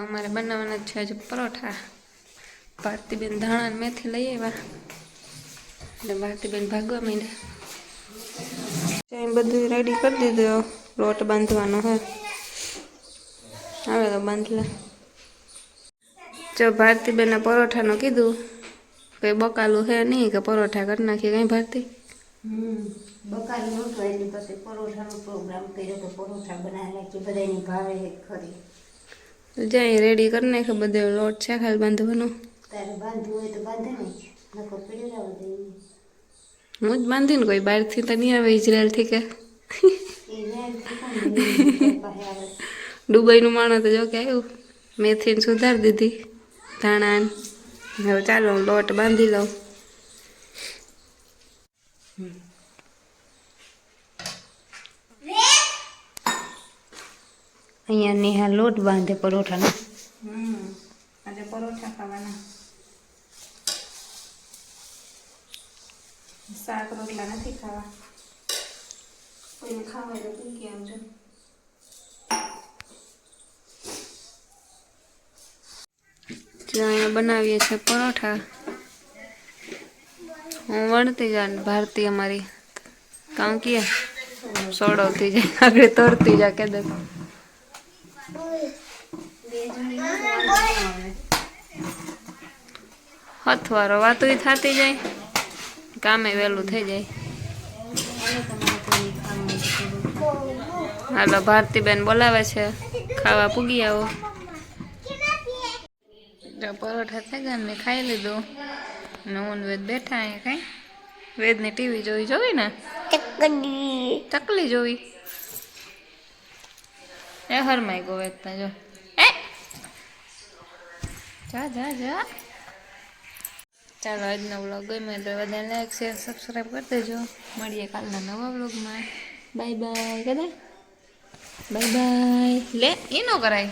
અમારે બનાવવાના છે આજે પરોઠા. ભારતીબેન ધાણા મેથી લઈ આવ્યા. એટલે ભારતીબેન ભાગવા માંડ્યા. ચાઈ બધું રેડી કરી દીધું. લોટ બાંધવાનો હે. હવે તો બાંધલે. જો ભારતીબેનને પરોઠાનું કીધું કે બકાલું હે નહીં કે પરોઠા કરી નાખીએ કઈ ભારતી? બકાલી નહોતું એટલે પછી પરોઠાનો પ્રોગ્રામ કર્યો તો પરોઠા બનાવી નાખી બધાની ભાવે ખરી. જાય રેડી કરી નાખે બધો લોટ છે ખાલી બાંધવાનો. તારે બાંધવું હોય ને નકો પડી જવું હું જ બાંધીને કોઈ બહારથી તો નહીં આવે ઇઝરાયલથી કે. દુબઈનું માણસ તો જો કે આવ્યું. મેથીને સુધારી દીધી ધાણા હવે ચાલો હું લોટ બાંધી લઉં. અહીંયા નેહા લોટ બાંધે પરોઠાનો. હમ આજે પરોઠા ખાવાના. શાક રોટલા નથી ખાવા. કોઈને ખાવા હોય તો પૂકી આવજો જો અહીંયા બનાવીએ છીએ પરોઠા. હું વણતી જા ને ભારતી અમારી. કામ કીએ સોડવતી જાય આગળ તરતી જા કે દે. હથવારો વાતો થતી જાય કામે વહેલું થઈ જાય. હાલો ભારતીબેન બોલાવે છે ખાવા પૂગી આવો. પરોઠા થઈ ગયા મેં ખાઈ લીધું. ને હું વેદ બેઠા અહીંયા કઈ. વેદની ટીવી જોઈ જોવી ને? ચકલી જોઈ. એ હરમાઈ ગો વેદતા જો. એ! જા જા જા. ચાલો, આજનો વ્લોગ ગમ્યો તો બધા લાઈક શેર સબસ્ક્રાઈબ કરી દેજો. મળીએ કાલના નવા વ્લોગમાં બાય બાય કદા બાય બાય લે એ ન કરાય.